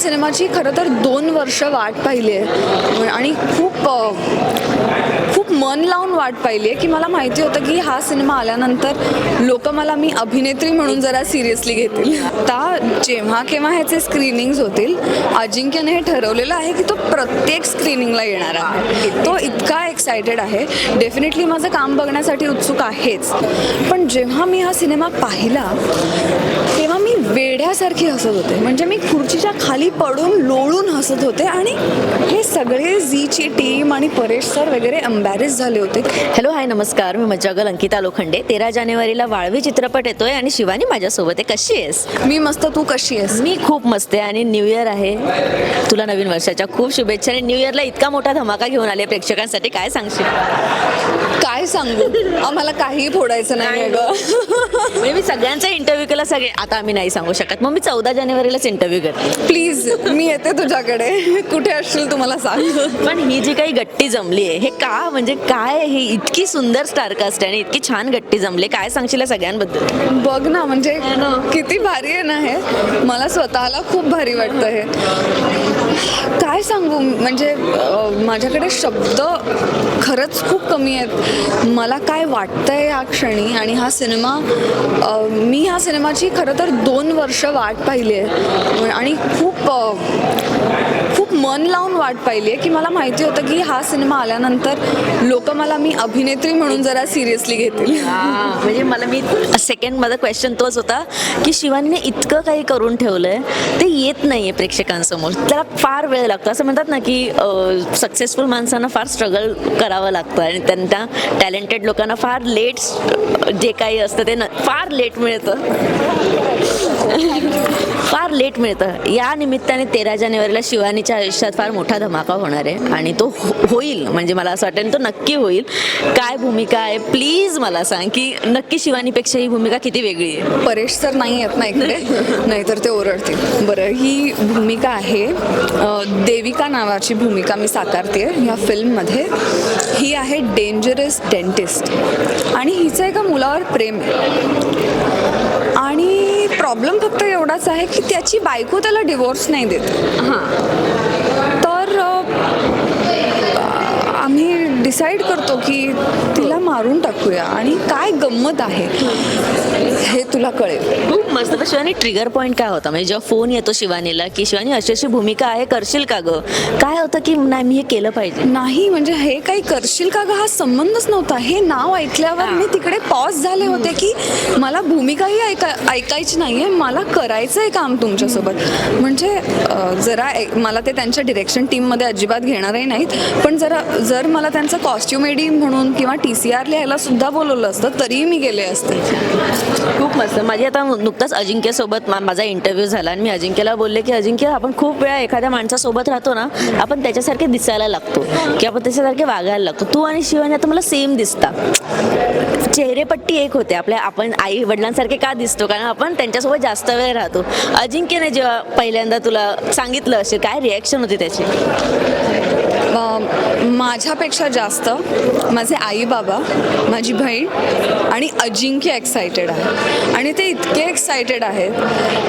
सिनेमाची खरं तर दोन वर्ष वाट पाहिली आहे. आणि खूप मन लावून वाट पाहिली आहे की मला माहिती होतं की हा सिनेमा आल्यानंतर लोक मला मी अभिनेत्री म्हणून जरा सिरियसली घेतील. आता जेव्हा केव्हा ह्याचे स्क्रीनिंग्स होतील अजिंक्यने हे ठरवलेलं आहे की तो प्रत्येक स्क्रीनिंगला येणार आहे. तो इतका एक्सायटेड आहे. डेफिनेटली माझं काम बघण्यासाठी उत्सुक आहेच. पण जेव्हा मी हा सिनेमा पाहिला तेव्हा मी वेड्यासारखी हसत होते. म्हणजे मी खुर्चीच्या खाली पडून लोळून हसत होते आणि हे सगळे झीची टीम आणि परेश सर वगैरे एम्बॅरेस झाले होते. हॅलो हाय नमस्कार. मी मज्जागल अंकिता लोखंडे. तेरा जानेवारीला वाळवी चित्रपट येतोय आणि शिवानी माझ्यासोबत आहे. कशी आहेस? मी मस्त. तू कशी आहेस? मी खूप मस्त आहे आणि न्यू इयर आहे. तुला नवीन वर्षाच्या खूप शुभेच्छा आणि न्यू इयरला इतका मोठा धमाका घेऊन आले प्रेक्षकांसाठी. काय सांगशील? सांगू आम्हाला काही फोडायचं नाही ग म्हणजे मी सगळ्यांचा इंटरव्ह्यू केला सगळे आता आम्ही नाही सांगू शकत. मग मी चौदा जानेवारीलाच इंटरव्ह्यू करते. प्लीज मी येते तुझ्याकडे. कुठे असशील तुम्हाला सांग. पण ही जी काही गट्टी जमली आहे हे का म्हणजे काय ही इतकी सुंदर स्टारकास्ट आहे आणि इतकी छान गट्टी जमली काय सांगशील सगळ्यांबद्दल? बघ ना म्हणजे किती भारी आहे ना हे. मला स्वतःला खूप भारी वाटतं हे. काय सांगू? म्हणजे माझ्याकडे शब्द खरंच खूप कमी आहेत. मला काय वाटतंय या क्षणी? आणि हा सिनेमा मी ह्या सिनेमाची खरं तर दोन वर्ष वाट पाहिली आहे. आणि खूप मन लावून वाट पाहिली आहे की मला माहिती होतं की हा सिनेमा आल्यानंतर लोक मला मी अभिनेत्री म्हणून जरा सिरियसली घेतील. म्हणजे मला मी सेकंड माझा क्वेश्चन तोच होता की शिवानीने इतकं काही करून ठेवलंय ते येत नाही आहे प्रेक्षकांसमोर. त्याला फार वेळ लागतो. असं म्हणतात ना की सक्सेसफुल माणसांना फार स्ट्रगल करावं लागतं आणि त्यांना टॅलेंटेड लोकांना फार लेट जे काही असतं ते न फार लेट मिळतं. फार लेट मिळतं. या निमित्ताने तेरा जानेवारीला शिवानीच्या आयुष्यात फार मोठा धमाका होणार आहे आणि तो हो- होईल. म्हणजे मला असं वाटेल तो नक्की होईल. काय भूमिका आहे? प्लीज मला सांग की नक्की शिवानीपेक्षा ही भूमिका किती वेगळी आहे? परेश सर नाही आहेत ना इकडे? नाहीतर ते ओरडतील. बरं ही भूमिका आहे देविका नावाची भूमिका मी साकारते ह्या फिल्ममध्ये. ही आहे डेंजरस डेंटिस्ट आणि हिचं एका मुलावर प्रेम आहे. आणि प्रॉब्लेम फक्त एवढाच आहे की त्याची बायको त्याला डिवोर्स नाही देत. हां. तर आम्ही डिसाईड करतो की तिला मारून टाकूया आणि काय गंमत आहे हे तुला कळेल. मस्त तर शिवानी ट्रिगर पॉईंट काय होता? म्हणजे जेव्हा फोन येतो शिवानीला की शिवानी अशी अशी भूमिका आहे करशील का ग? काय होतं की नाही मी हे केलं पाहिजे. नाही म्हणजे हे काही करशील का ग? हा संबंधच नव्हता. हे नाव ऐकल्यावर मी तिकडे पॉज झाले होते की मला भूमिकाही ऐका ऐकायची नाहीये मला करायचं आहे काम तुमच्यासोबत. म्हणजे जरा मला ते त्यांच्या डिरेक्शन टीममध्ये अजिबात घेणारही नाहीत. पण जरा जर मला त्यांचं कॉस्ट्युमेडी म्हणून किंवा टी सी आर लिहायला सुद्धा बोलवलं असतं तरीही मी गेले असते. खूप मस्त. माझी आता नुकताच अजिंक्यसोबत मा माझा इंटरव्ह्यू झाला आणि मी अजिंक्यला बोलले की अजिंक्य आपण खूप वेळा एखाद्या माणसासोबत राहतो ना आपण त्याच्यासारखे दिसायला लागतो की आपण त्याच्यासारखे वागायला लागतो. तू आणि शिवानी आता मला सेम दिसता. चेहरेपट्टी एक होते आपल्या आपण आई वडिलांसारखे का दिसतो? कारण आपण त्यांच्यासोबत जास्त वेळ राहतो. अजिंक्यने जेव्हा पहिल्यांदा तुला सांगितलं असेल काय रिॲक्शन होती त्याची? माझ्यापेक्षा जास्त माझे आई बाबा माझी बहीण आणि अजिंक्य एक्सायटेड आहे. आणि ते इतके एक्सायटेड आहेत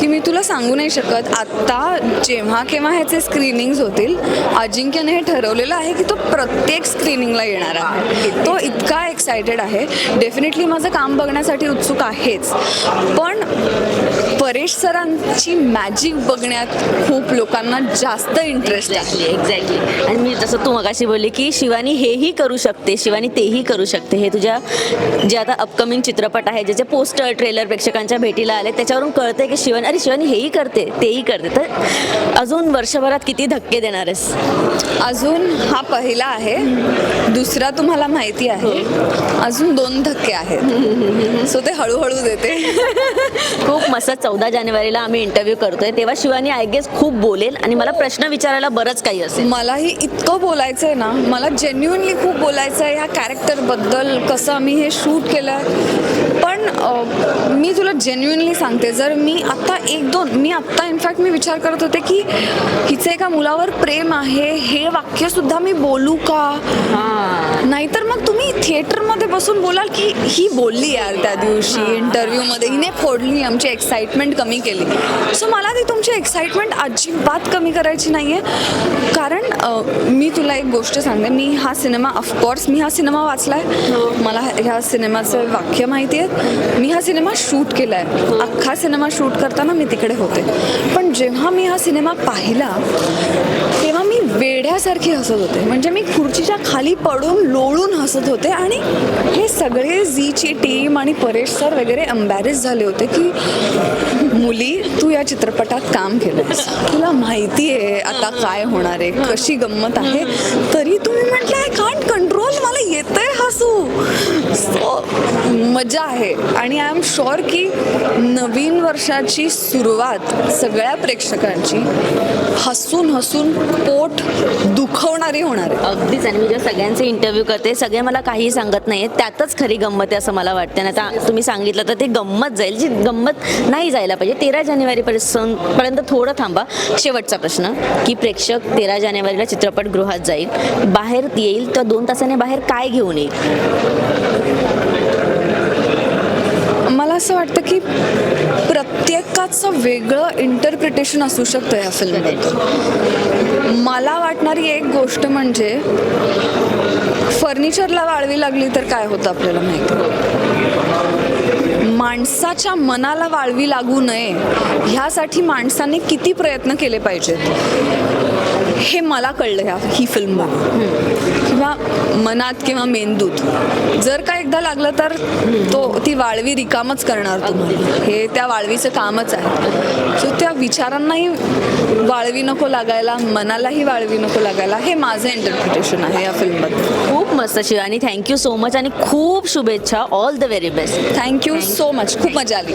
की मी तुला सांगू नाही शकत आत्ता जेव्हा केव्हा ह्याचे स्क्रीनिंग्ज होतील अजिंक्यने हे ठरवलेलं आहे की तो प्रत्येक स्क्रीनिंगला येणार आहे. तो इतका एक्सायटेड आहे. डेफिनेटली माझं काम बघण्यासाठी उत्सुक आहेच. पण परेश सरांची मॅजिक बघण्यात खूप लोकांना जास्त इंटरेस्ट आहे. एक्झॅक्टली एक्झॅक्टली आणि मी जसं तू मगाशी बोलली की शिवानी हेही करू शकते शिवानी तेही करू शकते. हे तुझ्या जे आता अपकमिंग चित्रपट आहे ज्याचे पोस्टर ट्रेलर प्रेक्षकांच्या भेटीला आले त्याच्यावरून कळते की शिवानी अरे शिवानी हेही करते तेही करते. तर अजून वर्षभरात किती धक्के देणार आहेस? अजून हा पहिला आहे दुसरा तुम्हाला माहिती आहे. अजून दोन धक्के आहेत. सो ते हळूहळू देते. खूप मस्त. चौदा जानेवारीला आम्ही इंटरव्ह्यू करतोय. तेव्हा शिवानी आय गेस खूप बोलेल आणि मला प्रश्न विचारायला बरंच काही असेल. मलाही इतकं बोलायचं आहे ना मला जेन्युनली खूप बोलायचं आहे ह्या कॅरेक्टरबद्दल कसं आम्ही हे शूट केलं. पण मी तुला जेन्युनली सांगते जर मी आत्ता एक दोन मी आत्ता इनफॅक्ट मी विचार करत होते की हिचं एका मुलावर प्रेम आहे हे वाक्यसुद्धा मी बोलू का? नाहीतर मग तुम्ही थिएटरमध्ये बसून बोलाल की ही बोलली यार त्या दिवशी इंटरव्ह्यूमध्ये हिने फोडली आमची एक्साइटमेंट कमी केली. सो मला ती तुमची एक्साइटमेंट अजिबात कमी करायची नाही आहे कारण मी तुला एक गोष्ट सांगते मी हा सिनेमा ऑफकोर्स मी हा सिनेमा वाचला आहे मला ह्या सिनेमाचं वाक्य माहिती आहे मी हा सिनेमा शूट केला आहे अख्खा सिनेमा शूट करताना मी तिकडे होते. पण जेव्हा मी हा सिनेमा पाहिला तेव्हा मी वेड्यासारखी हसत होते. म्हणजे मी खुर्चीच्या खाली पडून लोळून हसत होते आणि हे सगळे झीची टीम आणि परेश सर वगैरे एम्बॅरेस झाले होते की मुली तू या चित्रपटात काम केलंस तुला माहिती आहे आता काय होणार आहे कशी गंमत आहे. तरी तुम्ही म्हटलं आय कांट कंट्रोल मला येतंय हसू. मजा आहे. आणि आय एम शुअर की नवीन वर्षाची सुरुवात सगळ्या प्रेक्षकांची हसून हसून पोट दुखवणारी होणार अगदीच. आणि मी जेव्हा सगळ्यांचे इंटरव्ह्यू करते सगळे मला काही सांगत नाही त्यातच खरी गंमत आहे असं मला वाटतं. आणि आता तुम्ही सांगितलं तर ते गंमत जाईल. जी गंमत नाही जायला पाहिजे. तेरा जानेवारीपर्यंत पर्यंत थोडं थांबा. शेवटचा प्रश्न. की प्रेक्षक तेरा जानेवारीला चित्रपटगृहात जाईल. बाहेर येईल तर दोन तासाने बाहेर काय घेऊन येईल? मला असं वाटतं की प्रत्येकाचं वेगळं इंटरप्रिटेशन असू शकतं या फिल्मबद्दल मला वाटणारी एक गोष्ट म्हणजे फर्निचरला वाळवी लागली तर काय होतं आपल्याला माहिती? माणसाच्या मनाला वाळवी लागू नये ह्यासाठी माणसाने किती प्रयत्न केले पाहिजेत? हे मला कळलं ह्या ही फिल्म बघून. किंवा मनात किंवा मेंदूत. जर का एकदा लागलं तर तो ती वाळवी रिकामच करणार तुम्हाला. हे त्या वाळवीचं कामच आहे. सो त्या विचारांनाही वाळवी नको लागायला मनालाही वाळवी नको लागायला हे माझं इंटरप्रिटेशन आहे या फिल्मबद्दल खूप मस्त शिव आणि थँक्यू सो मच आणि खूप शुभेच्छा. All the very best thank you so much खूप मजा आली.